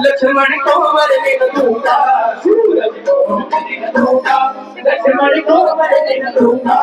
लक्ष्मण कोमर दिन दूंगा सूरज को दूंगा लक्ष्मण कोमर दिन दूंगा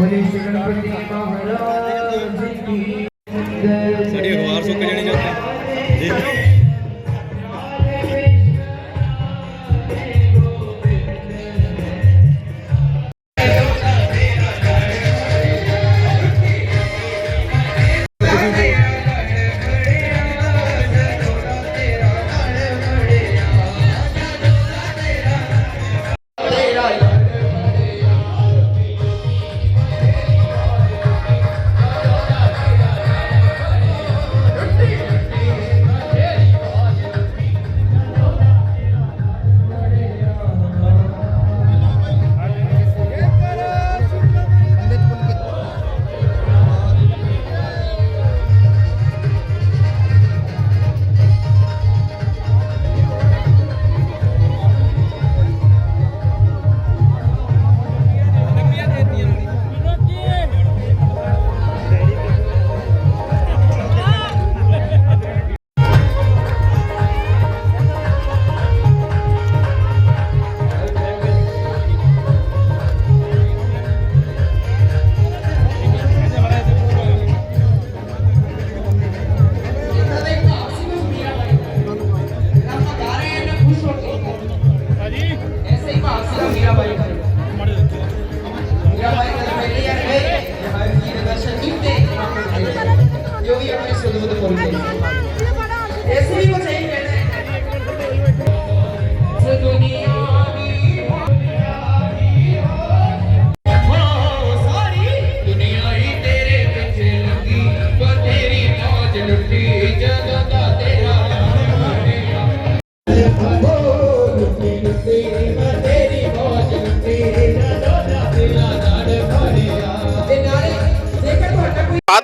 ਸਾਡੀ ਅਖਬਾਰ ਸੁੱਕ ਜਾਣੀ ਚਾਹੁੰਦੇ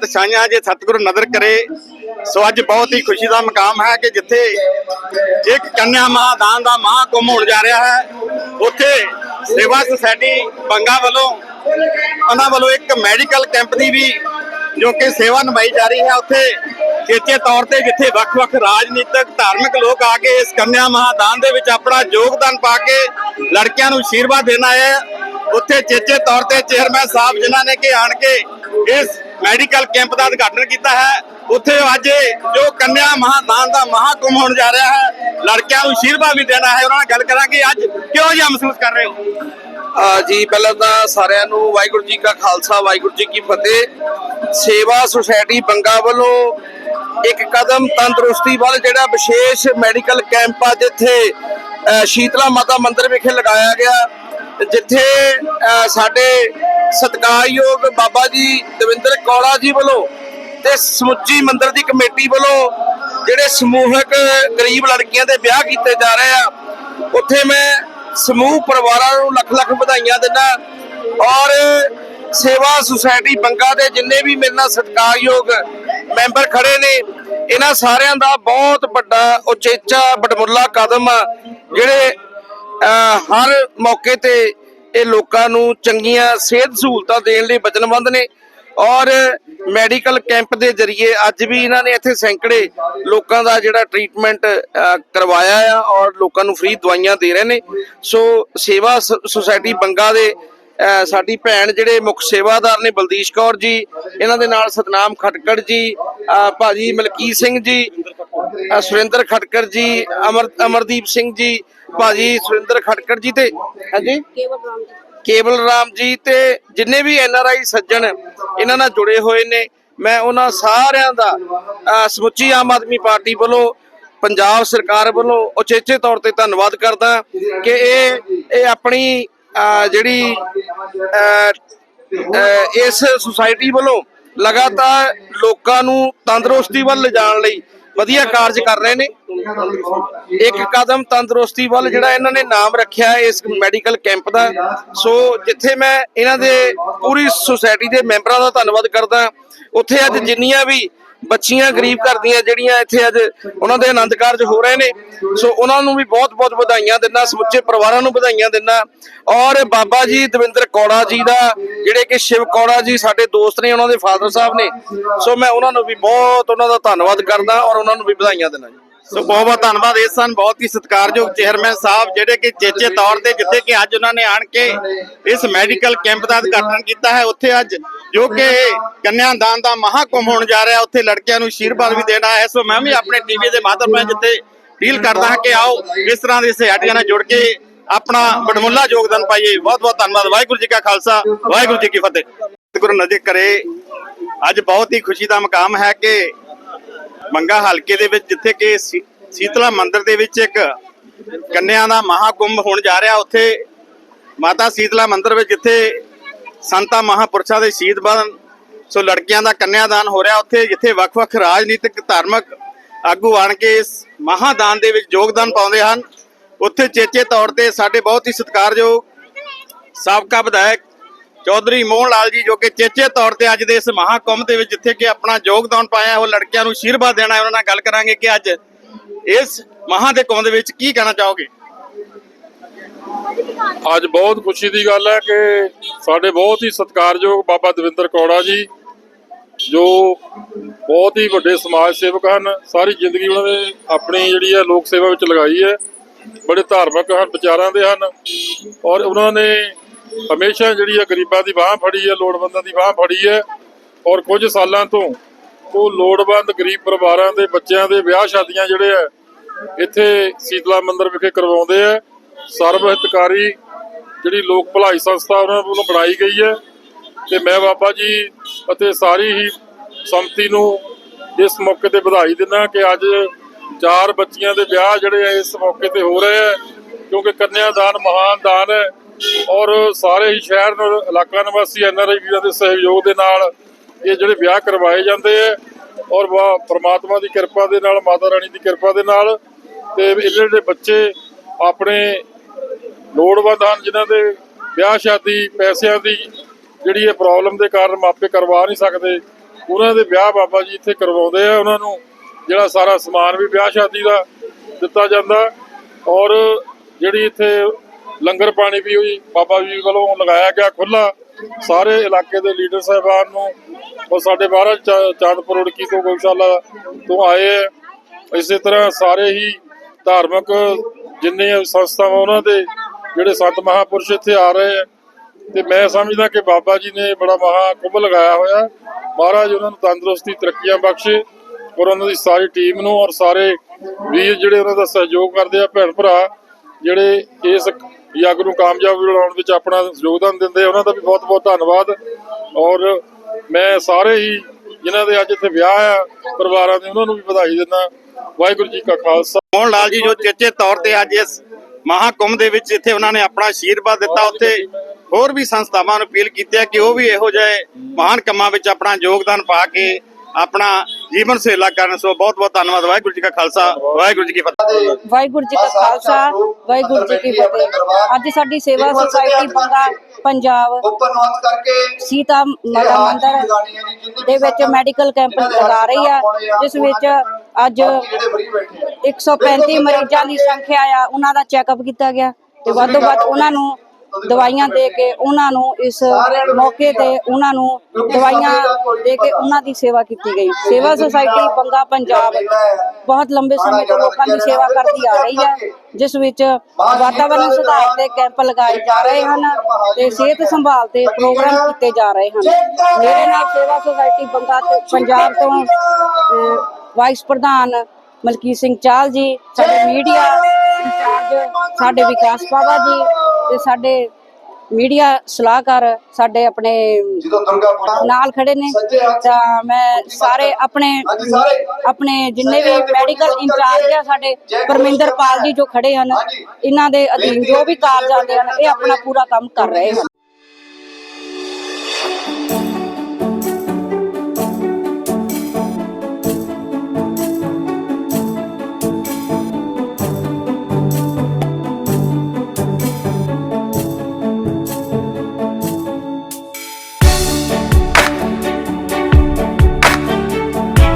ਪਾਤਸ਼ਾਹਾਂ ਜੇ ਸਤਿਗੁਰੂ ਨਜ਼ਰ ਕਰੇ, ਸੋ ਅੱਜ ਬਹੁਤ ਹੀ ਖੁਸ਼ੀ ਦਾ ਮਕਾਮ ਹੈ ਕਿ ਜਿੱਥੇ ਇੱਕ ਕੰਨਿਆ ਮਹਾਦਾਨ ਦਾ ਮਹਾਕੁੰਭ ਹੋਣ ਜਾ ਰਿਹਾ ਹੈ, ਉੱਥੇ ਸੇਵਾ ਸੁਸਾਇਟੀ ਬੰਗਾ ਵੱਲੋਂ, ਉਹਨਾਂ ਵੱਲੋਂ ਇੱਕ ਮੈਡੀਕਲ ਕੈਂਪ ਦੀ ਵੀ ਜੋ ਕਿ ਸੇਵਾ ਨਿਭਾਈ ਜਾ ਰਹੀ ਹੈ, ਉੱਥੇ ਚੇਚੇ ਤੌਰ ਤੇ ਜਿੱਥੇ ਵੱਖ-ਵੱਖ ਰਾਜਨੀਤਿਕ, ਧਾਰਮਿਕ ਲੋਕ ਆ ਕੇ ਇਸ ਕੰਨਿਆ ਮਹਾਦਾਨ ਦੇ ਵਿੱਚ ਆਪਣਾ ਯੋਗਦਾਨ ਪਾ ਕੇ ਲੜਕਿਆਂ ਨੂੰ ਆਸ਼ੀਰਵਾਦ ਦੇਣਾ ਹੈ ਉੱਥੇ ਚੇਚੇ ਤੌਰ ਤੇ ਚੇਅਰਮੈਨ ਸਾਹਿਬ ਜਿਨ੍ਹਾਂ ਨੇ ਕਿ ਆਣ ਕੇ ਇਸ ਮੈਡੀਕਲ ਕੈਂਪ ਦਾ ਉਦਘਾਟਨ ਕੀਤਾ ਹੈ। ਉੱਥੇ ਅੱਜ ਜੋ ਕੰਨਿਆ ਮਹਾਦਾਨ ਦਾ ਮਹਾਕੁੰਭ ਹੋਣ ਜਾ ਰਿਹਾ ਹੈ, ਲੜਕਿਆਂ ਨੂੰ ਅਸ਼ੀਰਵਾਦ ਵੀ ਦੇਣਾ ਹੈ। ਉਹਨਾਂ ਨਾਲ ਗੱਲ ਕਰਾਂਗੇ ਅੱਜ। ਕਿਹੋ ਜਿਹਾ ਮਹਿਸੂਸ ਕਰ ਰਹੇ ਹੋ? ਜੀ, ਪਹਿਲਾਂ ਤਾਂ ਸਾਰਿਆਂ ਨੂੰ ਵਾਹਿਗੁਰੂ ਜੀ ਕਾ ਖਾਲਸਾ, ਵਾਹਿਗੁਰੂ ਜੀ ਕੀ ਫਤਿਹ। ਸੇਵਾ ਸੁਸਾਇਟੀ ਬੰਗਾ ਵੱਲੋਂ ਇੱਕ ਕਦਮ ਤੰਦਰੁਸਤੀ ਵੱਲ ਜਿਹੜਾ ਵਿਸ਼ੇਸ਼ ਮੈਡੀਕਲ ਕੈਂਪ ਆ, ਜਿੱਥੇ ਸ਼ੀਤਲਾ ਮਾਤਾ ਮੰਦਿਰ ਵਿਖੇ ਲਗਾਇਆ ਗਿਆ। ਜਿੱਥੇ ਸਾਡੇ ਸਤਿਕਾਰਯੋਗ ਬਾਬਾ ਜੀ ਦਵਿੰਦਰ ਕੌੜਾ ਜੀ ਵੱਲੋਂ ਤੇ ਸਮੁੱਚੀ ਮੰਦਿਰ ਦੀ ਕਮੇਟੀ ਵੱਲੋਂ ਜਿਹੜੇ ਸਮੂਹਕ ਗਰੀਬ ਲੜਕੀਆਂ ਦੇ ਵਿਆਹ ਕੀਤੇ ਜਾ ਰਹੇ ਆ ਉੱਥੇ ਮੈਂ ਸਮੂਹ ਪਰਿਵਾਰਾਂ ਨੂੰ ਲੱਖ ਲੱਖ ਵਧਾਈਆਂ ਦਿੰਦਾ ਔਰ ਸੇਵਾ ਸੁਸਾਇਟੀ ਬੰਗਾ ਦੇ ਜਿੰਨੇ ਵੀ ਮੇਰੇ ਨਾਲ ਸਤਿਕਾਰਯੋਗ ਮੈਂਬਰ ਖੜੇ ਨੇ ਇਹਨਾਂ ਸਾਰਿਆਂ ਦਾ ਬਹੁਤ ਵੱਡਾ ਉਚੇਚਾ ਬਟਮੁੱਲਾ ਕਦਮ ਆ ਜਿਹੜੇ ਅਹ, ਹਰ ਮੌਕੇ ਤੇ ਇਹ ਲੋਕਾਂ ਨੂੰ ਚੰਗੀਆਂ ਸਿਹਤ ਸਹੂਲਤਾਂ ਦੇਣ ਲਈ ਵਚਨਬੱਧ ਨੇ ਔਰ ਮੈਡੀਕਲ ਕੈਂਪ ਦੇ ਜ਼ਰੀਏ ਅੱਜ ਵੀ ਇਹਨਾਂ ਨੇ ਇੱਥੇ ਸੈਂਕੜੇ ਲੋਕਾਂ ਦਾ ਜਿਹੜਾ ਟ੍ਰੀਟਮੈਂਟ ਕਰਵਾਇਆ ਆ ਔਰ ਲੋਕਾਂ ਨੂੰ ਫ੍ਰੀ ਦਵਾਈਆਂ ਦੇ ਰਹੇ ਨੇ। ਸੋ ਸੇਵਾ ਸ- ਸੁਸਾਇਟੀ ਬੰਗਾ ਦੇ ਸਾਡੀ ਭੈਣ ਜਿਹੜੇ ਮੁੱਖ ਸੇਵਾਦਾਰ ਨੇ ਬਲਦੀਸ਼ ਕੌਰ ਜੀ, ਇਹਨਾਂ ਦੇ ਨਾਲ ਸਤਨਾਮ ਖਟਕੜ ਜੀ ਅਹ ਭਾਜੀ ਮਲਕੀਤ ਸਿੰਘ ਜੀ ਸੁਰਿੰਦਰ ਖਟਕੜ ਜੀ, ਅਮਰ, ਅਮਰਦੀਪ ਸਿੰਘ ਜੀ ਭਾਜੀ ਸੁਰਿੰਦਰ ਖਟਕੜ ਜੀ ਤੇ ਹਾਂਜੀ। ਕੇਵਲ ਰਾਮ ਜੀ। ਤੇ ਜਿੰਨੇ ਵੀ ਐਨ ਆਰ ਆਈ ਸੱਜਣ ਇਹਨਾਂ ਨਾਲ ਜੁੜੇ ਹੋਏ ਨੇ ਮੈਂ ਉਹਨਾਂ ਸਾਰਿਆਂ ਦਾ ਸਮੁੱਚੀ ਆਮ ਆਦਮੀ ਪਾਰਟੀ ਵੱਲੋਂ ਪੰਜਾਬ ਸਰਕਾਰ ਵੱਲੋਂ ਉਚੇਚੇ ਤੌਰ ਤੇ ਧੰਨਵਾਦ ਕਰਦਾ ਕਿ ਇਹ ਇਹ ਆਪਣੀ ਅਹ ਜਿਹੜੀ ਇਸ ਸੁਸਾਇਟੀ ਵੱਲੋਂ ਲਗਾਤਾਰ ਲੋਕਾਂ ਨੂੰ ਤੰਦਰੁਸਤੀ ਵੱਲ ਲਿਜਾਣ ਲਈ ਵਧੀਆ ਕਾਰਜ ਕਰ ਰਹੇ ਨੇ। ਇੱਕ ਕਦਮ ਤੰਦਰੁਸਤੀ ਵੱਲ ਜਿਹੜਾ ਇਹਨਾਂ ਨੇ ਨਾਮ ਰੱਖਿਆ ਹੈ ਇਸ ਮੈਡੀਕਲ ਕੈਂਪ ਦਾ। ਸੋ ਜਿੱਥੇ ਮੈਂ ਇਹਨਾਂ ਦੇ ਪੂਰੀ ਸੁਸਾਇਟੀ ਦੇ ਮੈਂਬਰਾਂ ਦਾ ਧੰਨਵਾਦ ਕਰਦਾ। ਉੱਥੇ ਅੱਜ ਜਿੰਨੀਆਂ ਵੀ ਬੱਚੀਆਂ ਗਰੀਬ ਘਰ ਦੀਆਂ ਜਿਹੜੀਆਂ ਇੱਥੇ ਅੱਜ ਉਹਨਾਂ ਦੇ ਆਨੰਦ ਕਾਰਜ ਹੋ ਰਹੇ ਨੇ। ਸੋ ਉਹਨਾਂ ਨੂੰ ਵੀ ਬਹੁਤ-ਬਹੁਤ ਵਧਾਈਆਂ ਦਿੰਦਾ, ਸਮੁੱਚੇ ਪਰਿਵਾਰਾਂ ਨੂੰ ਵਧਾਈਆਂ ਦਿੰਦਾ। ਔਰ ਬਾਬਾ ਜੀ ਦਵਿੰਦਰ ਕੌੜਾ ਜੀ ਦਾ, ਜਿਹੜੇ ਕਿ ਸ਼ਿਵ ਕੌੜਾ ਜੀ ਸਾਡੇ ਦੋਸਤ ਨੇ, ਉਹਨਾਂ ਦੇ ਫਾਦਰ ਸਾਹਿਬ ਨੇ। ਸੋ ਮੈਂ ਉਹਨਾਂ ਨੂੰ ਵੀ ਬਹੁਤ, ਉਹਨਾਂ ਦਾ ਧੰਨਵਾਦ ਕਰਦਾ ਔਰ ਉਹਨਾਂ ਨੂੰ ਵੀ ਵਧਾਈਆਂ ਦਿੰਦਾ ਜੀ। ਸੋ ਬਹੁਤ ਬਹੁਤ ਧੰਨਵਾਦ। ਇਹ ਸਨ ਬਹੁਤ ਹੀ ਸਤਿਕਾਰਯੋਗ ਚੇਅਰਮੈਨ ਸਾਹਿਬ ਜਿਹੜੇ ਕਿ ਚੇਚੇ ਤੌਰ ਤੇ ਜਿੱਥੇ ਕਿ ਅੱਜ ਉਹਨਾਂ ਨੇ ਆਣ ਕੇ ਇਸ ਮੈਡੀਕਲ ਕੈਂਪ ਦਾ ਉਦਘਾਟਨ ਕੀਤਾ ਹੈ। ਉੱਥੇ ਅੱਜ ਜੋ ਕਿ ਕੰਨਿਆਦਾਨ ਦਾ ਮਹਾਕੁੰਭ ਹੋਣ ਜਾ ਰਿਹਾ, ਉੱਥੇ ਲੜਕਿਆਂ ਨੂੰ ਆਸ਼ੀਰਵਾਦ ਵੀ ਦੇਣਾ ਹੈ ਸੋ ਮੈਂ ਵੀ ਆਪਣੇ ਟੀਵੀ ਦੇ ਮਾਧਿਅਮ ਰਾਹੀਂ ਜਿੱਥੇ ਫੀਲ ਕਰਦਾ ਹਾਂ ਕਿ ਆਓ, ਇਸ ਤਰ੍ਹਾਂ ਦੀ ਸਹਿਟੀਆਂ ਨਾਲ ਜੁੜ ਕੇ ਆਪਣਾ ਬੜਮੁੱਲਾ ਯੋਗਦਾਨ ਪਾਈਏ। ਬਹੁਤ ਬਹੁਤ ਧੰਨਵਾਦ। ਵਾਹਿਗੁਰੂ ਜੀ ਕਾ ਖਾਲਸਾ, ਵਾਹਿਗੁਰੂ ਜੀ ਕੀ ਫਤਿਹ। ਗੁਰੂ ਨਜ਼ਰ ਕਰੇ। ਅੱਜ ਬਹੁਤ ਹੀ ਖੁਸ਼ੀ ਦਾ ਮਕਾਮ ਹੈ ਕਿ ਮੰਗਾ ਹਲਕੇ ਦੇ ਵਿੱਚ, ਜਿੱਥੇ ਕਿ ਸੀਤਲਾ ਮੰਦਿਰ ਦੇ ਵਿੱਚ ਇੱਕ ਕੰਨਿਆਂ ਦਾ ਮਹਾਕੁੰਭ ਹੋਣ ਜਾ ਰਿਹਾ। ਉੱਥੇ ਮਾਤਾ ਸੀਤਲਾ ਮੰਦਿਰ ਵਿੱਚ, ਜਿੱਥੇ ਸੰਤਾਂ ਮਹਾਪੁਰਸ਼ਾਂ ਦੇ ਸ਼ਹੀਦ ਬਣ, ਸੋ ਲੜਕੀਆਂ ਦਾ ਕੰਨਿਆਦਾਨ ਹੋ ਰਿਹਾ ਉੱਥੇ, ਜਿੱਥੇ ਵੱਖ-ਵੱਖ ਰਾਜਨੀਤਿਕ, ਧਾਰਮਿਕ ਆਗੂ ਆਣ ਕੇ ਇਸ ਮਹਾਦਾਨ ਦੇ ਵਿੱਚ ਯੋਗਦਾਨ ਪਾਉਂਦੇ ਹਨ। ਉੱਥੇ ਚੇਚੇ ਤੌਰ ਤੇ ਸਾਡੇ ਬਹੁਤ ਹੀ ਸਤਿਕਾਰਯੋਗ ਸਾਬਕਾ ਵਿਧਾਇਕ ਚੌਧਰੀ ਮੋਹਨ ਲਾਲ ਜੀ ਜੋ ਕਿ ਚੇਚੇ ਤੌਰ ਤੇ ਅੱਜ ਦੇ ਇਸ ਮਹਾਕੁੰਭ ਦੇ ਵਿੱਚ ਜਿੱਥੇ ਕਿ ਆਪਣਾ ਯੋਗਦਾਨ ਪਾਇਆ ਉਹ ਲੜਕਿਆਂ ਨੂੰ ਆਸ਼ੀਰਵਾਦ ਦੇਣਾ ਉਹਨਾਂ ਨਾਲ ਗੱਲ ਕਰਾਂਗੇ ਕਿ ਅੱਜ ਇਸ ਮਹਾਂ ਦੇ ਕੁੰਭ ਦੇ ਵਿੱਚ ਕੀ ਕਹਿਣਾ ਚਾਹੋਗੇ? ਅੱਜ ਬਹੁਤ ਖੁਸ਼ੀ ਦੀ ਗੱਲ ਹੈ ਕਿ ਸਾਡੇ ਬਹੁਤ ਹੀ ਸਤਿਕਾਰਯੋਗ ਬਾਬਾ ਦਵਿੰਦਰ ਕੌੜਾ ਜੀ, ਜੋ ਬਹੁਤ ਹੀ ਵੱਡੇ ਸਮਾਜ ਸੇਵਕ ਹਨ, ਸਾਰੀ ਜ਼ਿੰਦਗੀ ਉਹਨਾਂ ਨੇ ਆਪਣੀ ਜਿਹੜੀ ਹੈ ਲੋਕ ਸੇਵਾ ਵਿੱਚ ਲਗਾਈ ਹੈ। ਬੜੇ ਧਾਰਮਿਕ ਹਨ, ਵਿਚਾਰਾਂ ਦੇ ਹਨ ਔਰ ਉਹਨਾਂ ਨੇ ਹਮੇਸ਼ਾ ਜਿਹੜੀ ਹੈ ਗਰੀਬਾਂ ਦੀ ਬਾਹ ਫੜੀ ਹੈ ਲੋੜਵੰਦਾਂ ਦੀ ਬਾਹ ਫੜੀ ਹੈ ਔਰ ਕੁਝ ਸਾਲਾਂ ਤੋਂ ਉਹ ਲੋੜਵੰਦ ਗਰੀਬ ਪਰਿਵਾਰਾਂ ਦੇ ਬੱਚਿਆਂ ਦੇ ਵਿਆਹ ਸ਼ਾਦੀਆਂ ਜਿਹੜੇ ਆ, ਇੱਥੇ ਸੀਤਲਾ ਮੰਦਿਰ ਵਿਖੇ ਕਰਵਾਉਂਦੇ ਆ। ਸਰਬ ਹਿਤਕਾਰੀ ਜਿਹੜੀ ਲੋਕ ਭਲਾਈ ਸੰਸਥਾ ਉਹਨਾਂ ਵੱਲੋਂ ਬਣਾਈ ਗਈ ਹੈ ਤੇ ਮੈਂ ਬਾਬਾ ਜੀ ਅਤੇ ਸਾਰੀ ਹੀ ਸੰਮਤੀ ਨੂੰ ਇਸ ਮੌਕੇ ਤੇ ਵਧਾਈ ਦਿੰਦਾ ਕਿ ਅੱਜ ਚਾਰ ਬੱਚੀਆਂ ਦੇ ਵਿਆਹ ਜਿਹੜੇ ਆ, ਇਸ ਮੌਕੇ ਤੇ ਹੋ ਰਹੇ ਆ ਕਿਉਂਕਿ ਕੰਨਿਆ ਦਾਨ ਮਹਾਨ ਦਾਨ ਹੈ। ਔਰ ਸਾਰੇ ਹੀ ਸ਼ਹਿਰ ਨੂੰ, ਇਲਾਕਾ ਨਿਵਾਸੀ ਐਨਆਰਆਈ ਵੀਰਾਂ ਦੇ ਸਹਿਯੋਗ ਦੇ ਨਾਲ ਇਹ ਜਿਹੜੇ ਵਿਆਹ ਕਰਵਾਏ ਜਾਂਦੇ ਆ। ਔਰ ਵਾ, ਪ੍ਰਮਾਤਮਾ ਦੀ ਕਿਰਪਾ ਦੇ ਨਾਲ, ਮਾਤਾ ਰਾਣੀ ਦੀ ਕਿਰਪਾ ਦੇ ਨਾਲ ਤੇ ਇਹ ਜਿਹੜੇ ਬੱਚੇ ਆਪਣੇ ਲੋੜਵੰਦ ਹਨ, ਜਿਨ੍ਹਾਂ ਦੇ ਵਿਆਹ ਸ਼ਾਦੀ ਪੈਸਿਆਂ ਦੀ ਜਿਹੜੀ ਇਹ ਪ੍ਰੋਬਲਮ ਦੇ ਕਾਰਨ ਮਾਪੇ ਕਰਵਾ ਨਹੀਂ ਸਕਦੇ, ਉਹਨਾਂ ਦੇ ਵਿਆਹ ਬਾਬਾ ਜੀ ਇੱਥੇ ਕਰਵਾਉਂਦੇ ਆ। ਉਹਨਾਂ ਨੂੰ ਜਿਹੜਾ ਸਾਰਾ ਸਮਾਨ ਵੀ ਵਿਆਹ ਸ਼ਾਦੀ ਦਾ ਦਿੱਤਾ ਜਾਂਦਾ। ਔਰ ਜਿਹੜੀ ਇੱਥੇ ਲੰਗਰ ਪਾਣੀ ਵੀ ਹੋਈ, ਬਾਬਾ ਜੀ ਵੱਲੋਂ ਲਗਾਇਆ ਗਿਆ ਖੁੱਲਾ ਸਾਰੇ ਇਲਾਕੇ ਦੇ ਲੀਡਰ ਸਾਹਿਬਾਨ ਨੂੰ ਔਰ ਸਾਡੇ ਮਹਾਰਾਜ ਚਾ- ਚਾਂਦਪੁਰ ਉੜਕੀ ਤੋਂ ਗਊਸ਼ਾਲਾ ਤੋਂ ਆਏ ਹੈ। ਇਸੇ ਤਰ੍ਹਾਂ ਸਾਰੇ ਹੀ ਧਾਰਮਿਕ ਜਿੰਨੇ ਸੰਸਥਾਵਾਂ ਉਹਨਾਂ ਦੇ, ਜਿਹੜੇ ਸੰਤ ਮਹਾਪੁਰਸ਼ ਇੱਥੇ ਆ ਰਹੇ ਹੈ। ਤੇ ਮੈਂ ਸਮਝਦਾ ਕਿ ਬਾਬਾ ਜੀ ਨੇ ਬੜਾ ਮਹਾ ਕੁੰਭ ਲਗਾਇਆ ਹੋਇਆ ਮਹਾਰਾਜ ਉਹਨਾਂ ਨੂੰ ਤੰਦਰੁਸਤੀ, ਤਰੱਕੀਆਂ ਬਖਸ਼ੇ ਔਰ ਉਹਨਾਂ ਦੀ ਸਾਰੀ ਟੀਮ ਨੂੰ ਔਰ ਸਾਰੇ ਵੀਰ ਜਿਹੜੇ ਉਹਨਾਂ ਦਾ ਸਹਿਯੋਗ ਕਰਦੇ ਆ, ਭੈਣ ਭਰਾ, ਜਿਹੜੇ ਇਸ ਯੱਗ ਨੂੰ ਕਾਮਯਾਬ ਬਣਾਉਣ ਵਿੱਚ ਆਪਣਾ ਯੋਗਦਾਨ ਦਿੰਦੇ ਉਹਨਾਂ ਦਾ ਵੀ ਬਹੁਤ ਬਹੁਤ ਧੰਨਵਾਦ। ਔਰ ਮੈਂ ਸਾਰੇ ਹੀ ਜਿਨ੍ਹਾਂ ਦੇ ਅੱਜ ਇੱਥੇ ਵਿਆਹ ਆ ਪਰਿਵਾਰਾਂ ਦੇ ਉਹਨਾਂ ਨੂੰ ਵੀ ਵਧਾਈ ਦਿੰਦਾ। ਵਾਹਿਗੁਰੂ ਜੀ ਕਾ ਖਾਲਸਾ। ਮੋਹਨ ਲਾਲ ਜੀ ਜੋ ਚੇਚੇ ਤੌਰ ਤੇ ਅੱਜ ਇਸ ਮਹਾਕੁੰਭ ਦੇ ਵਿੱਚ ਇੱਥੇ ਉਹਨਾਂ ਨੇ ਆਪਣਾ ਆਸ਼ੀਰਵਾਦ ਦਿੱਤਾ ਉੱਥੇ ਹੋਰ ਵੀ ਸੰਸਥਾਵਾਂ ਨੂੰ ਅਪੀਲ ਕੀਤੀ ਹੈ ਕਿ ਉਹ ਵੀ ਇਹੋ ਜਿਹੇ ਮਹਾਨ ਕੰਮਾਂ ਵਿੱਚ ਆਪਣਾ ਯੋਗਦਾਨ ਪਾ ਕੇ ਆਪਣਾ ਜੀਵਨ ਸੇਲਾ ਕਰਨ ਸੋ ਬਹੁਤ ਬਹੁਤ ਧੰਨਵਾਦ। ਵਾਹਿਗੁਰੂ ਜੀ ਕਾ ਖਾਲਸਾ ਵਾਹਿਗੁਰੂ ਜੀ ਕੀ ਫਤਿਹ। ਵਾਹਿਗੁਰੂ ਜੀ ਕਾ ਖਾਲਸਾ ਵਾਹਿਗੁਰੂ ਜੀ ਕੀ ਫਤਿਹ। ਅੱਜ ਸਾਡੀ ਸੇਵਾ ਸੁਸਾਇਟੀ ਬੰਗਾ ਪੰਜਾਬ ਕਰਕੇ ਸੀਤਾ ਮਾਤਾ ਮੰਦਿਰ ਦੇ ਵਿੱਚ ਮੈਡੀਕਲ ਕੈਂਪ ਲਗਾ ਰਹੀ ਆ ਜਿਸ ਵਿੱਚ ਅੱਜ ਜਿਹੜੇ ਫਰੀ ਬੈਠੇ ਆ। 135 ਮਰੀਜ਼ਾਂ ਦੀ ਸੰਖਿਆ ਆ ਉਹਨਾਂ ਦਾ ਚੈੱਕਅਪ ਕੀਤਾ ਗਿਆ। ਤੇ ਵੱਧ ਤੋਂ ਵੱਧ ਉਹਨਾਂ ਨੂੰ ਦਵਾਈਆਂ ਦੇ ਕੇ ਉਹਨਾਂ ਨੂੰ ਇਸ ਮੌਕੇ ਤੇ ਉਹਨਾਂ ਨੂੰ ਦਵਾਈਆਂ ਦੇ ਕੇ ਉਹਨਾਂ ਦੀ ਸੇਵਾ ਕੀਤੀ ਗਈ। ਸੇਵਾ ਸੁਸਾਇਟੀ ਬੰਗਾ ਪੰਜਾਬ ਬਹੁਤ ਲੰਬੇ ਸਮੇਂ ਤੋਂ ਲੋਕਾਂ ਦੀ ਸੇਵਾ ਕਰਦੀ ਆ ਰਹੀ ਹੈ, ਜਿਸ ਵਿੱਚ ਵਾਤਾਵਰਣ ਸੁਧਾਰ ਦੇ ਕੈਂਪ ਲਗਾਏ ਜਾ ਰਹੇ ਹਨ ਤੇ ਸਿਹਤ ਸੰਭਾਲ ਤੇ ਪ੍ਰੋਗਰਾਮ ਕੀਤੇ ਜਾ ਰਹੇ ਹਨ। ਮੇਰੇ ਨਾਲ ਸੇਵਾ ਸੁਸਾਇਟੀ ਬੰਗਾ ਪੰਜਾਬ ਤੋਂ ਵਾਈਸ ਪ੍ਰਧਾਨ ਮਲਕੀਤ ਸਿੰਘ ਚਾਲ ਜੀ, ਸਾਡੇ ਮੀਡੀਆ ਇੰਚਾਰਜ, ਸਾਡੇ ਵਿਕਾਸ ਪਾਵਾ ਜੀ ਤੇ ਸਾਡੇ ਮੀਡੀਆ ਸਲਾਹਕਾਰ ਸਾਡੇ ਆਪਣੇ ਨਾਲ ਖੜੇ ਨੇ ਤਾਂ ਮੈਂ ਸਾਰੇ ਆਪਣੇ ਆਪਣੇ ਜਿੰਨੇ ਵੀ ਮੈਡੀਕਲ ਇੰਚਾਰਜ ਆ ਸਾਡੇ ਪਰਮਿੰਦਰ ਪਾਲ ਜੀ ਜੋ ਖੜੇ ਹਨ ਇਹਨਾਂ ਦੇ ਅਧੀਨ ਜੋ ਵੀ ਕਾਰਜ ਆਉਂਦੇ ਹਨ ਇਹ ਆਪਣਾ ਪੂਰਾ ਕੰਮ ਕਰ ਰਹੇ ਹਨ।